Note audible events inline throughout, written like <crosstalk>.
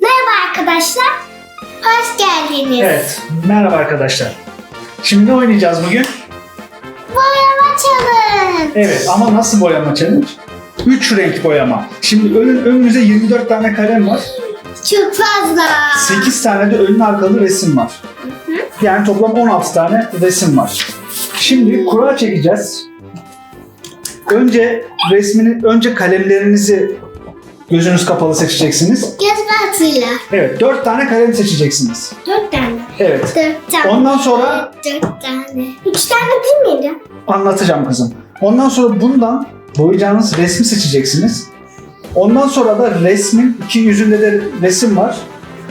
Merhaba arkadaşlar. Hoş geldiniz. Evet, merhaba arkadaşlar. Şimdi ne oynayacağız bugün? Boyama challenge. Evet ama nasıl boyama challenge? 3 renk boyama. Şimdi önün, önünüze 24 tane kalem var. Çok fazla. 8 tane de önün arkalı resim var. Yani toplam 16 tane resim var. Şimdi kura çekeceğiz. Önce resmini, önce kalemlerinizi gözünüz kapalı seçeceksiniz. Göz batıyla. Evet, 4 tane kalem seçeceksiniz. Dört tane. Evet. Dört tane. Ondan sonra Dört tane. Üç tane değil miydi? anlatacağım kızım. Ondan sonra bundan boyayacağınız resmi seçeceksiniz. Ondan sonra da resmin iki yüzünde de resim var.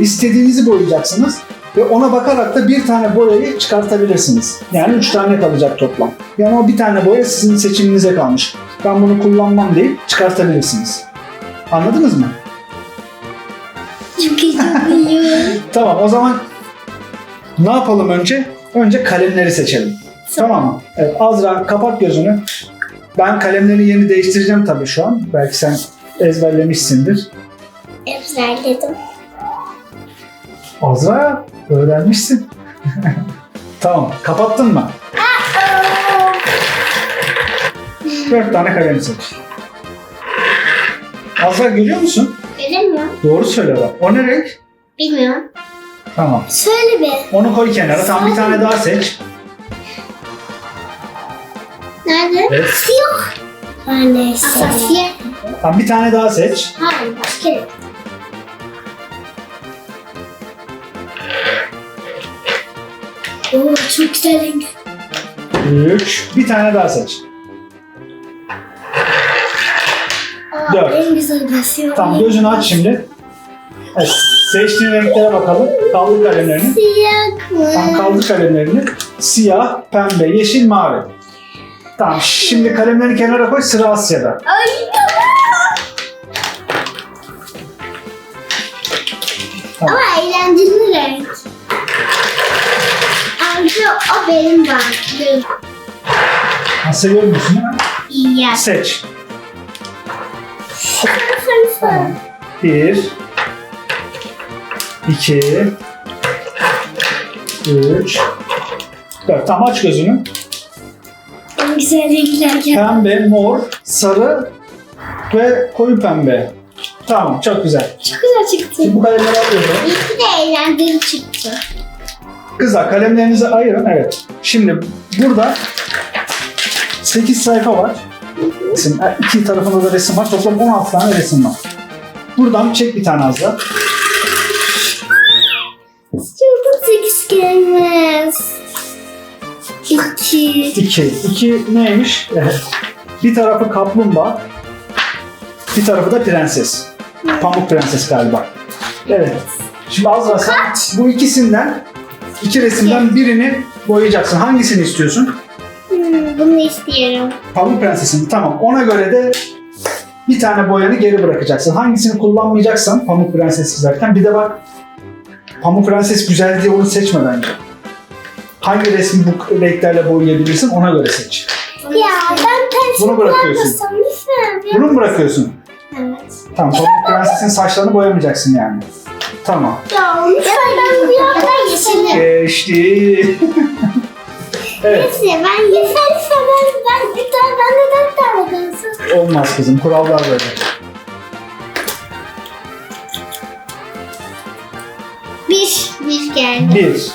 İstediğinizi boyayacaksınız ve ona bakarak da bir tane boyayı çıkartabilirsiniz. Yani üç tane kalacak toplam. Yani o bir tane boya sizin seçiminize kalmış. Ben bunu kullanmam deyip çıkartabilirsiniz. Anladınız mı? Çok iyi. <laughs> Tamam o zaman ne yapalım önce? Önce kalemleri seçelim. Tamam mı? Evet, Azra kapat gözünü. Ben kalemleri yeni değiştireceğim tabii şu an. Belki sen ezberlemişsindir. Ezberledim. Azra öğrenmişsin. <laughs> tamam. Kapattın mı? Dört tane kalem seç. Azra görüyor musun? Göremiyorum. Doğru söyle bak. O ne renk? Bilmiyorum. Tamam. Söyle be. Onu koy kenara. Tamam bir tane daha seç. Nerede? Evet. Siyah. Neyse. Asasiye. Tamam bir tane daha seç. Hayır başka renk. Oo çok güzel renk. Üç. Bir tane daha seç. Aa, Dört. En güzel basıyor. Tamam gözünü aç şimdi. Evet, seçtiğin renklere bakalım. Kaldır kalemlerini. Siyah mı? Tamam kaldır kalemlerini. Siyah, pembe, yeşil, mavi. Tamam şimdi kalemlerini kenara koy sıra Asya'da. Ay Tamam. Ama eğlenceli renk. Amca o benim bandım. Asya görmüyorsun mi? İyi ya. Seç. Tamam. Bir. iki, Üç. Dört. Tamam aç gözünü. En güzel renkler geldi. Pembe, mor, sarı ve koyu pembe. Tamam çok güzel. Çok güzel çıktı. Şimdi bu kalemleri alıyorum. İyi ki de eğlenceli çıktı. Kızlar kalemlerinizi ayırın. Evet. Şimdi burada 8 sayfa var. Resim, iki tarafında da resim var. Toplam 16 tane resim var. Buradan çek bir tane azla. Çabuk sekiz gelmez. İki. 2. 2 neymiş? Evet. Bir tarafı kaplumbağa. Bir tarafı da prenses. Pamuk prenses galiba. Evet. Şimdi Azra sen bu ikisinden iki resimden birini boyayacaksın. Hangisini istiyorsun? Hmm, bunu istiyorum. Pamuk Prenses'in tamam. Ona göre de bir tane boyanı geri bırakacaksın. Hangisini kullanmayacaksan Pamuk Prenses çizerken bir de bak Pamuk Prenses güzel diye onu seçme bence. Hangi resmi bu renklerle boyayabilirsin ona göre seç. Ya ben pensel Bunu bırakıyorsun. Bunu mu bırakıyorsun? Evet. Tamam Pamuk Prenses'in saçlarını boyamayacaksın yani. Tamam. Ya lütfen ben bu yandan yeşilim. Geçti. <laughs> evet. Neyse ben yeşil ben, ben bir tane ben de dört tane kalsın. Olmaz kızım. Kurallar böyle. Bir. Bir geldi. Bir.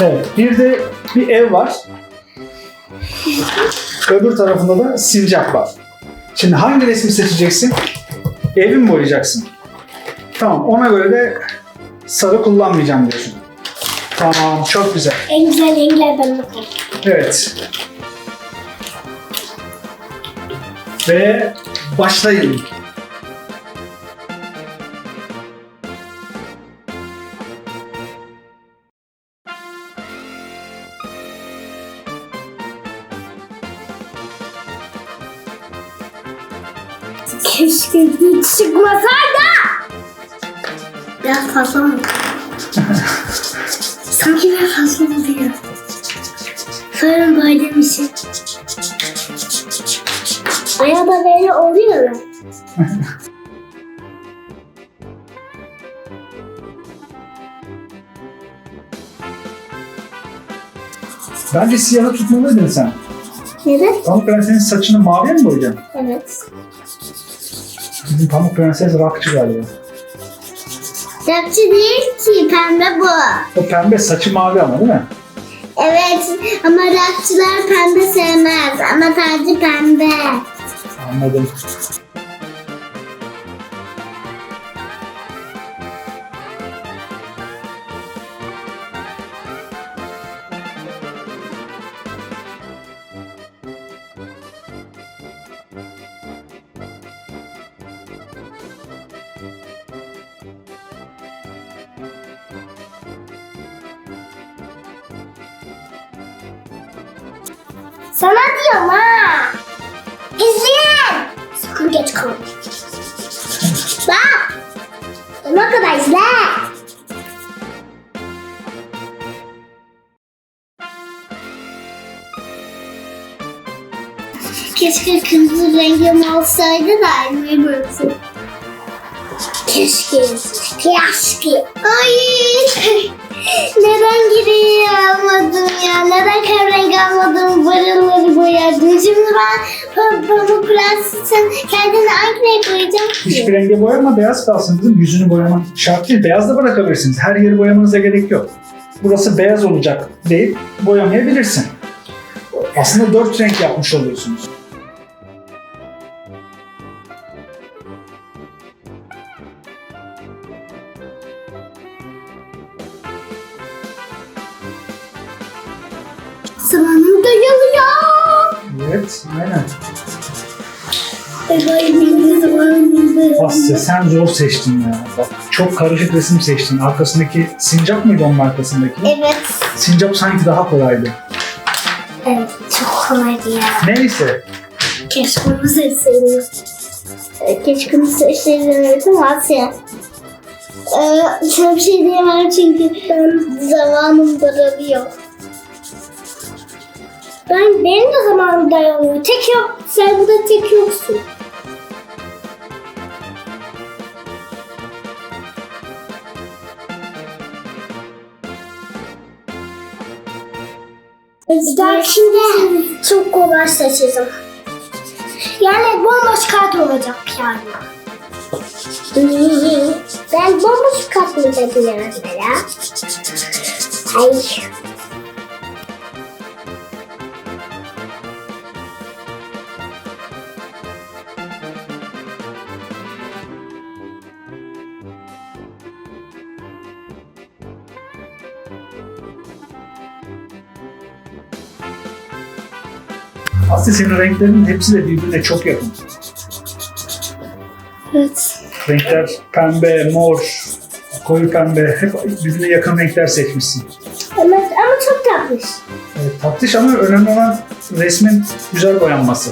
Evet. Bir de bir ev var. Öbür tarafında da sincap var. Şimdi hangi resmi seçeceksin? Evi mi boyayacaksın? Tamam. Ona göre de sarı kullanmayacağım diyorsun. Tamam. Çok güzel. En güzel renklerden bakalım. Evet. Ve başlayın. Keşke hiç çıkmasaydı. Biraz fazla mı? Sanki biraz fazla oluyor. Sonra böyle bir şey. Da böyle oluyorlar. Bence siyahı tutmalıydın sen. Neden? Pamuk Prenses'in saçını maviye mi boyayacaksın? Evet. Bizim Pamuk Prenses rockçı galiba. Rapçi değil ki pembe bu. O pembe saçı mavi ama değil mi? Evet ama rapçiler pembe sevmez ama sadece pembe. Anladım. Sana diyorum ha. İzleyin. Sakın geç kalma. Bak. Ona kadar izle. Keşke kırmızı rengim olsaydı da elmayı bıraksın. Keşke. Keşke. Ay. Neden gri almadım ya? Neden kahverengi almadım? Buraları boyadım. Şimdi ben pa- Pamuk Prenses'in kendini hangi renk boyayacağım Hiçbir ki? renge boyama beyaz kalsın kızım. Yüzünü boyaman şart değil. Beyaz da bırakabilirsiniz. Her yeri boyamanıza gerek yok. Burası beyaz olacak deyip boyamayabilirsin. Aslında dört renk yapmış oluyorsunuz. Zamanım dayalıyor. Evet, aynen. Asya sen zor seçtin ya. Bak çok karışık resim seçtin. Arkasındaki sincap mıydı onun arkasındaki? Evet. Sincap sanki daha kolaydı. Evet çok kolaydı ya. Neyse. Keşke onu seçseydim. Ee, Keşke onu seçseydim evet ama Asya. Ee, sana bir şey diyemem çünkü ben zamanım daralıyor. Ben benim de zamanım daralıyor. Tek yok. Sen burada tek yoksun. Dahakinde çok kolay seçeceğim. Yani bomboş kart olacak yani. Ben bomboş kart mı dedim mesela? Ay. Asya senin renklerin hepsi de birbirine çok yakın. Evet. Renkler pembe, mor, koyu pembe hep birbirine yakın renkler seçmişsin. Ama, ama çok tatlış. Evet, tatlış ama önemli olan resmin güzel boyanması.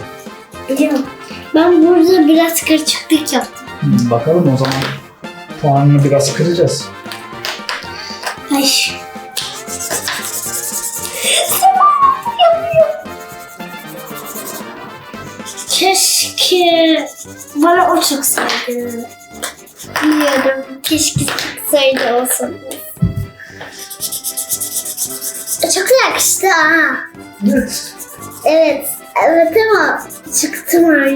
Biliyorum. Ben burada biraz karışıklık yaptım. Hmm, bakalım o zaman puanını biraz kıracağız. Ay. Keşke bana o çıksaydı. Bilmiyorum. Keşke çıksaydı olsun. Çok yakıştı ha. Evet. Evet. Evet ama çıktı mı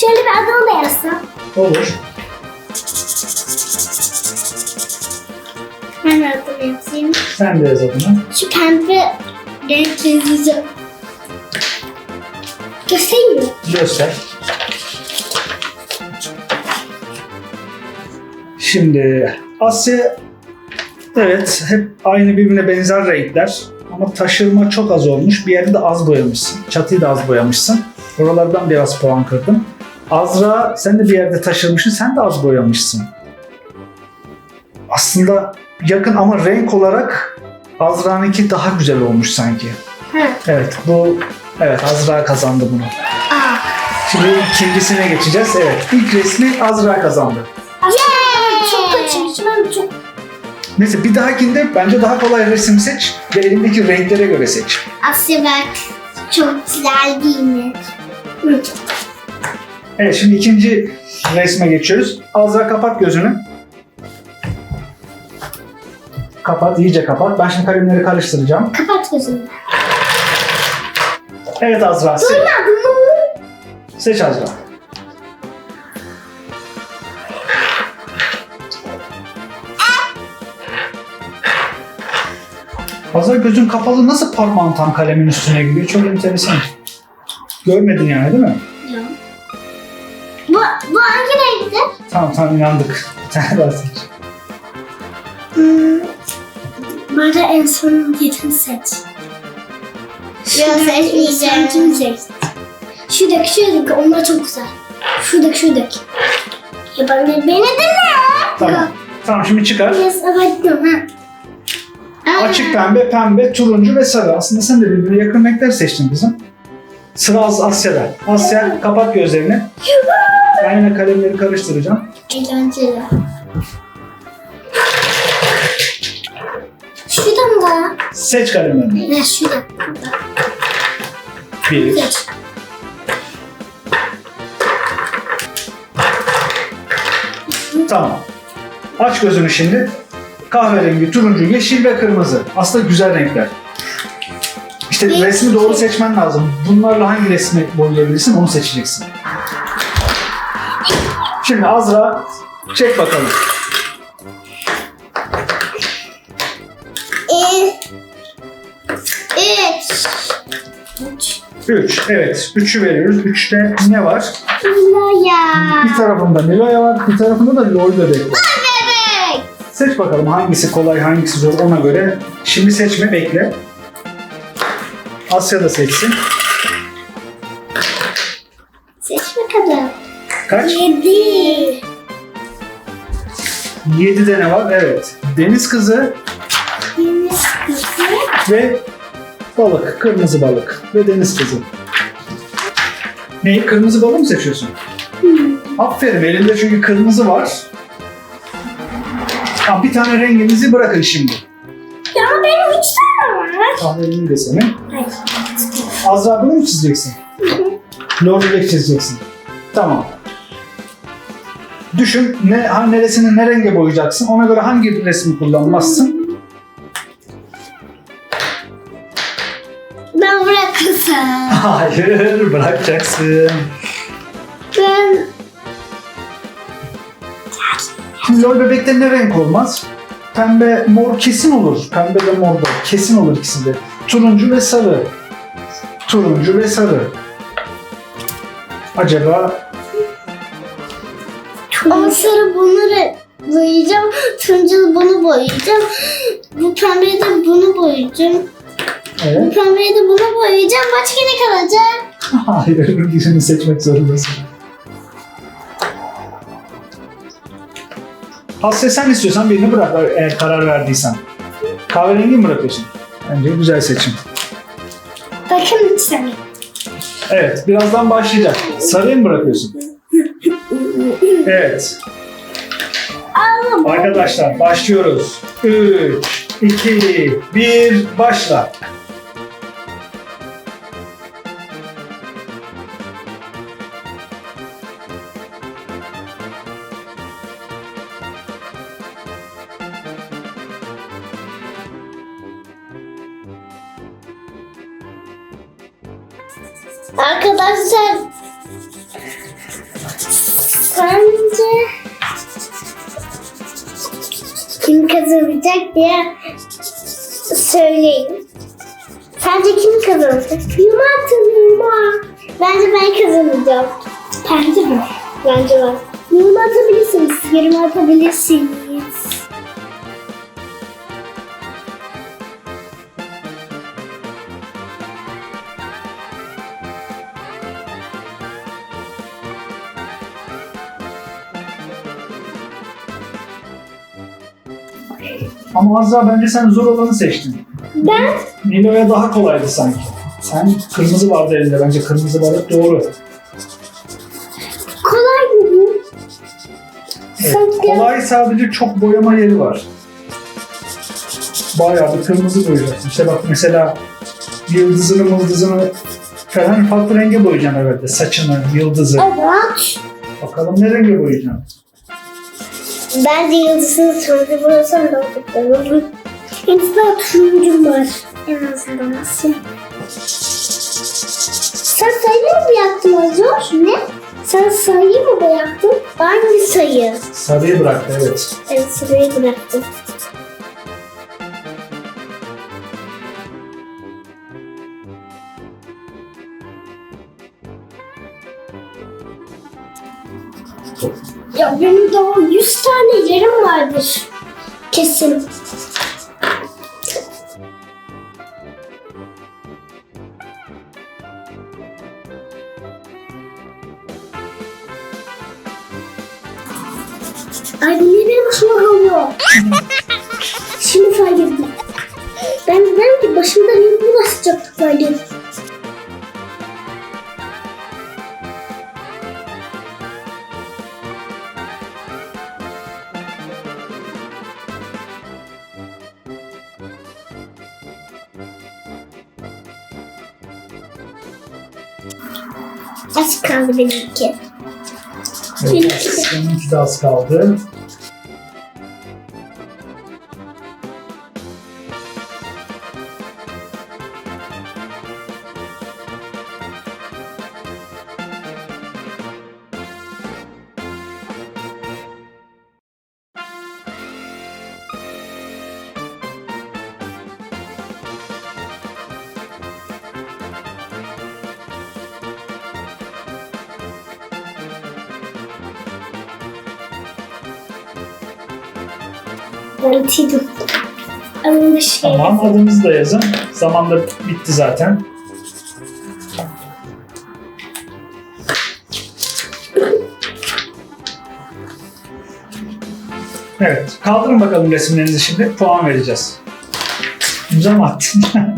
Şöyle bir adını da yazsam. Olur. Ben de adını yazayım. Sen de yaz adını. Şu pembe renk yazacağım. Göstereyim mi? Göster. Şimdi Asya evet hep aynı birbirine benzer renkler ama taşırma çok az olmuş. Bir yerinde az boyamışsın. Çatıyı da az boyamışsın. Oralardan biraz puan kırdım. Azra sen de bir yerde taşırmışsın. Sen de az boyamışsın. Aslında yakın ama renk olarak Azra'nınki daha güzel olmuş sanki. Ha. Evet bu evet Azra kazandı bunu. Aa. Şimdi ikincisine geçeceğiz. Evet. İlk resmi Azra kazandı. Yeah! Çok kaçırmış. Ben çok... Neyse bir dahakinde bence daha kolay resim seç ve elindeki renklere göre seç. Asya bak. Çok güzel giyinir. Evet şimdi ikinci resme geçiyoruz. Azra kapat gözünü. Kapat, iyice kapat. Ben şimdi kalemleri karıştıracağım. Kapat gözünü. Evet Azra, seç. Seç Azra. Azra gözün kapalı nasıl parmağın tam kalemin üstüne gidiyor? Çok enteresan. Görmedin yani değil mi? Bu, bu hangi renkti? Tamam tamam inandık. Bir tane daha seç. Hmm. Bana en son yerini seç. Yok seçmeyeceğim. Kim seç? Şuradaki şuradaki onlar çok güzel. Şuradaki şuradaki. Ya ben de beni dinle. Tamam. Tamam şimdi çıkar. Yes, evet, ha. Açık pembe, pembe, turuncu ve sarı. Aslında sen de birbirine yakın renkler seçtin kızım. Sıra Asya'da. Asya kapat gözlerini. Yine kalemleri karıştıracağım. Eğlenceli. Şuradan da. Seç kalemlerini. Ne şuradan. Bir, Seç. Tamam. Aç gözünü şimdi. Kahverengi, turuncu, yeşil ve kırmızı. Aslında güzel renkler. İşte resmi doğru seçmen lazım. Bunlarla hangi resmi boyayabilirsin onu seçeceksin. Şimdi Azra çek bakalım. Üç. Üç. 3. Evet. 3'ü veriyoruz. 3'te ne var? Laya. Bir tarafında Nilo'ya var, bir tarafında da Lol bebek var. Bebek. Seç bakalım hangisi kolay, hangisi zor ona göre. Şimdi seçme, bekle. Asya da seçsin. Kaç? Yedi. 7'de ne var? Evet. Deniz kızı Deniz kızı. ve balık. Kırmızı balık ve deniz kızı. Ne? Kırmızı balık mı seçiyorsun? Aferin. Elinde çünkü kırmızı var. Tamam, bir tane renginizi bırakın şimdi. Ya benim üç tane var. Kahverengi de senin. Hayır. Azra bunu mu çizeceksin? Lor bebek çizeceksin. Tamam. Düşün ne, neresini ne renge boyayacaksın. Ona göre hangi resmi kullanmazsın. Ben bırakırsam. <laughs> Hayır bırakacaksın. Ben Şimdi lol bebekte ne renk olmaz? Pembe, mor kesin olur. Pembe de mor da kesin olur ikisi de. Turuncu ve sarı. Turuncu ve sarı. Acaba Ama sarı bunları boyayacağım. Turuncu bunu boyayacağım. Bu pembeyi de bunu boyayacağım. Bu evet. pembeyi de bunu boyayacağım. Başka ne kalacak? <laughs> Hayır, birini seçmek zorundasın. Asya sen istiyorsan birini bırak eğer karar verdiysen. Kahverengi mi bırakıyorsun? Bence güzel seçim. Bakın lütfen. Evet, birazdan başlayacak. Sarıyı mı bırakıyorsun? Evet. Arkadaşlar başlıyoruz. 3, 2, 1, başla. Arkadaşlar kim kazanacak diye söyleyin. Sence kim kazanacak? Yuma atın Yuma. Bence ben kazanacağım. Bence mi? Bence ben. Yuma atabilirsiniz. Yorum atabilirsiniz. Ama Azra bence sen zor olanı seçtin. Ben? Nilo'ya daha kolaydı sanki. Sen kırmızı vardı elinde bence. Kırmızı var hep doğru. Kolay mı? Evet. Kolay sadece çok boyama yeri var. Bayağı bir kırmızı boyayacaksın. İşte bak mesela yıldızını mıldızını falan farklı renge boyayacaksın herhalde. Saçını, yıldızı. Evet. Bakalım ne renge boyayacaksın? Bence yıldızını sonra burası da olur. Yıldızda turuncu var. En azından nasıl? Sen sayı mı boyattın Azor? Ne? Sen sayı mı boyattın? Hangi sayı? Sarıyı bıraktı evet. Evet sırayı bıraktım. Ya benim daha 100 tane yerim vardır. Kesin. Ay benim başıma kalıyor. Şimdi fark ettim. Ben dedim ki başımda niye bu kadar sıcaklık vardı? Az kaldı benimki. Evet, seninki de az kaldı. Tamam adınızı da yazın. Zaman da bitti zaten. Evet. Kaldırın bakalım resimlerinizi şimdi. Puan vereceğiz. İmza mı attın? <laughs>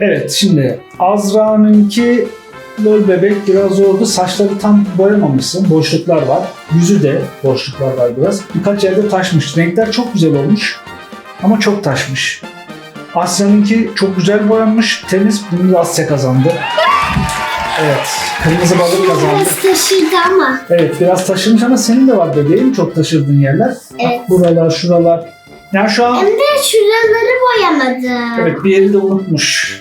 evet şimdi Azra'nınki lol bebek biraz zordu. Saçları tam boyamamışsın. Boşluklar var. Yüzü de boşluklar var biraz. Birkaç yerde taşmış. Renkler çok güzel olmuş. Ama çok taşmış. Asya'nınki çok güzel boyanmış. Temiz. Bunu da Asya kazandı. Evet. Kırmızı balık kazandı. Biraz taşırdı ama. Evet biraz taşırmış ama senin de var bebeğim çok taşırdığın yerler. Evet. Bak buralar şuralar. Yani şu an Hem de şuraları boyamadım. evet bir yeri de unutmuş.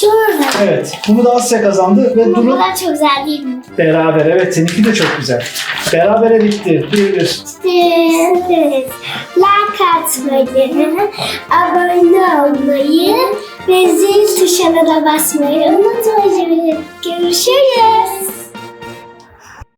Şurada. Evet bunu da Asya kazandı ve Ama Duru bunlar çok güzel değil mi? beraber. Evet seninki de çok güzel. Berabere bitti. Bir bir. Like atmayı, abone olmayı ve zil tuşuna da basmayı unutmayın. Görüşürüz.